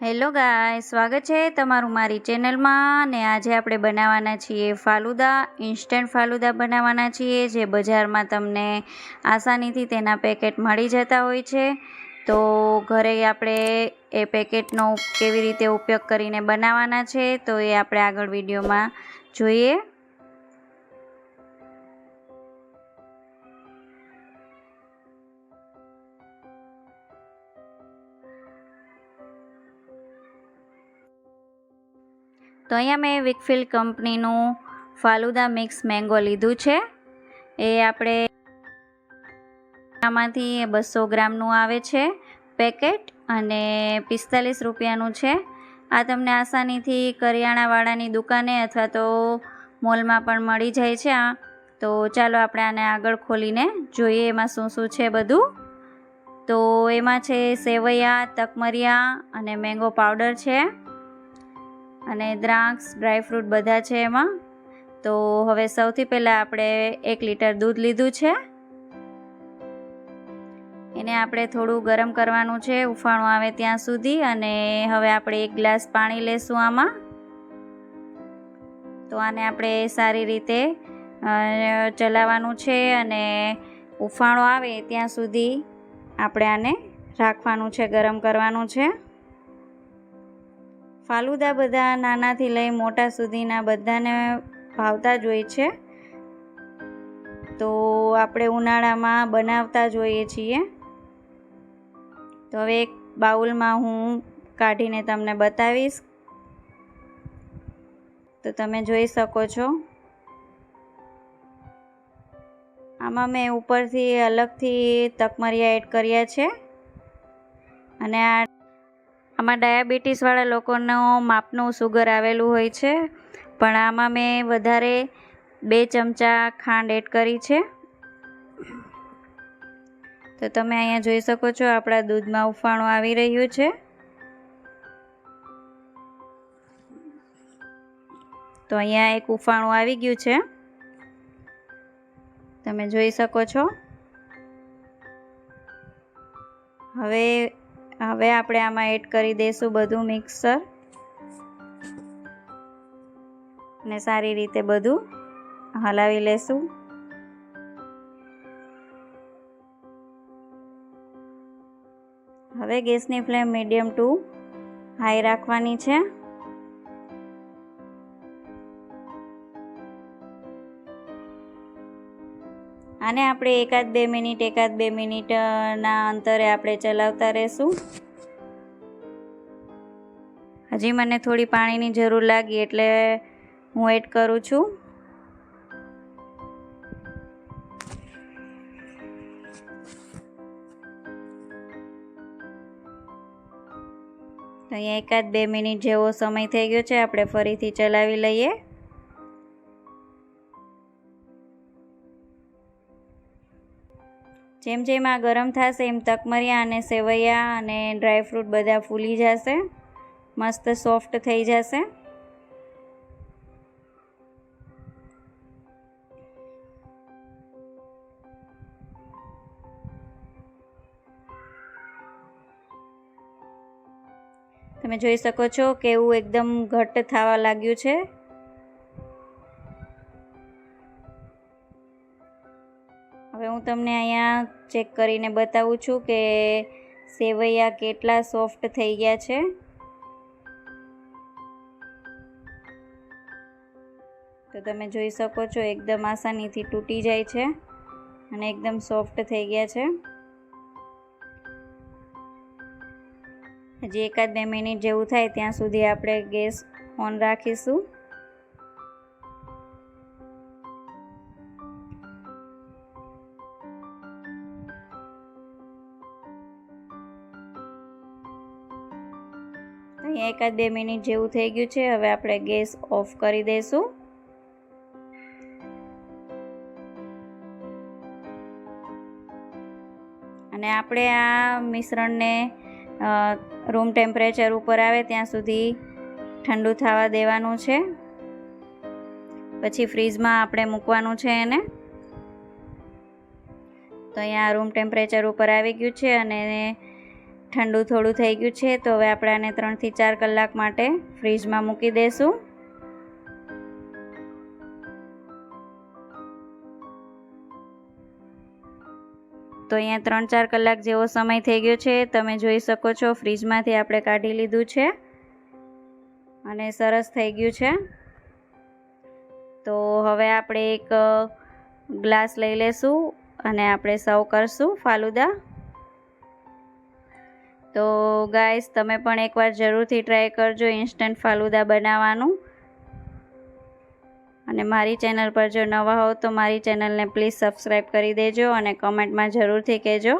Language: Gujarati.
હેલો ગાય સ્વાગત છે તમારું મારી ચેનલમાં ને આજે આપણે બનાવવાના છીએ ફાલુદા, ઇન્સ્ટન્ટ ફાલુદા બનાવવાના છીએ, જે બજારમાં તમને આસાનીથી તેના પેકેટ મળી જતા હોય છે. તો ઘરે આપણે એ પેકેટનો કેવી રીતે ઉપયોગ કરીને બનાવવાના છે, તો એ આપણે આગળ વિડીયોમાં જોઈએ. તો અહીંયા મેં વિકફિલ્ડ કંપનીનું ફાલુદા મિક્સ મેંગો લીધું છે. એ આપણે આમાંથી બસો ગ્રામનું આવે છે પેકેટ અને પિસ્તાલીસ રૂપિયાનું છે. આ તમને આસાનીથી કરિયાણાવાળાની દુકાને અથવા તો મોલમાં પણ મળી જાય છે આ. તો ચાલો આપણે આને આગળ ખોલીને જોઈએ એમાં શું શું છે બધું. તો એમાં છે સેવૈયા, તકમરિયા અને મેંગો પાવડર છે. અને દ્રાક્ષ ડ્રાયફ્રૂટ બધા છે એમાં. તો હવે સૌથી પહેલાં આપણે એક લીટર દૂધ લીધું છે. એને આપણે થોડું ગરમ કરવાનું છે, ઉફાણું આવે ત્યાં સુધી. અને હવે આપણે એક ગ્લાસ પાણી લેશું આમાં. તો આને આપણે સારી રીતે ચલાવવાનું છે અને ઉફાણો આવે ત્યાં સુધી આપણે આને રાખવાનું છે, ગરમ કરવાનું છે. ફાલુદા બધા નાનાથી લઈ મોટા સુધીના બધાને ભાવતા જ હોય છે. તો આપણે ઉનાળામાં બનાવતા જ હોઈએ છીએ. તો હવે એક બાઉલમાં હું કાઢીને તમને બતાવીશ. તો તમે જોઈ શકો છો. આમાં મેં ઉપરથી અલગથી તકમરિયા એડ કર્યા છે. અને આ આમાં ડાયાબિટીસવાળા લોકોનો માપનું સુગર આવેલું હોય છે. પણ આમાં મેં વધારે બે ચમચા ખાંડ એડ કરી છે. તો તમે અહીંયા જોઈ શકો છો, આપણા દૂધમાં ઉફાણું આવી રહ્યું છે. તો અહીંયા એક ઉફાણું આવી ગયું છે. તમે જોઈ શકો છો. હવે હવે આપણે આમાં એડ કરી દઈશું બધું મિક્સર. ને સારી રીતે બધું હલાવી લેશું. હવે ગેસની ફ્લેમ મીડિયમ ટુ હાઈ રાખવાની છે. આને આપણે એકાદ બે મિનિટ, એકાદ બે મિનિટના અંતરે આપણે ચલાવતા રહેશું. હજી મને થોડી પાણીની જરૂર લાગી એટલે હું એડ કરું છું. તો અહીંયા એકાદ બે મિનિટ જેવો સમય થઈ ગયો છે, આપણે ફરીથી ચલાવી લઈએ. જેમ જેમ આ ગરમ થશે એમ તકમરિયા અને સેવૈયા અને ડ્રાયફ્રૂટ બધા ફૂલી જશે. મસ્ત સોફ્ટ થઈ જશે. તમે જોઈ શકો છો કે એવું એકદમ ઘટ્ટ થવા લાગ્યું છે. હવે હું તમને અહીંયા ચેક કરીને બતાવું છું કે સેવૈયા કેટલા સોફ્ટ થઈ ગયા છે. તો તમે જોઈ શકો છો એકદમ આસાનીથી તૂટી જાય છે અને એકદમ સોફ્ટ થઈ ગયા છે. હજી એકાદ બે મિનિટ જેવું થાય ત્યાં સુધી આપણે ગેસ ઓન રાખીશું. અહીંયા એકાદ બે મિનિટ જેવું થઈ ગયું છે. હવે આપણે ગેસ ઓફ કરી દઈશું. અને આપણે આ મિશ્રણને રૂમ ટેમ્પરેચર ઉપર આવે ત્યાં સુધી ઠંડુ થવા દેવાનું છે. પછી ફ્રીજમાં આપણે મૂકવાનું છે એને. તો અહીંયા રૂમ ટેમ્પરેચર ઉપર આવી ગયું છે અને ઠંડુ થોડું થઈ ગયું છે, તો હવે આપણે આને ત્રણથી ચાર કલાક માટે ફ્રીજમાં મૂકી દઈશું તો અહીંયા ત્રણ ચાર કલાક જેવો સમય થઈ ગયો છે, તમે જોઈ શકો છો ફ્રીજમાંથી આપણે કાઢી લીધું છે. અને સરસ થઈ ગયું છે. તો હવે આપણે એક ગ્લાસ લઈ લેશું અને આપણે સર્વ કરશું ફાલુદા. તો ગાઈસ, તમે પણ એકવાર જરૂરથી ટ્રાય કરજો ઇન્સ્ટન્ટ ફાલુદા બનાવવાનું. અને મારી ચેનલ પર જો નવા હો તો મારી ચેનલને પ્લીઝ સબસ્ક્રાઈબ કરી દેજો અને કમેન્ટમાં જરૂરથી કહેજો.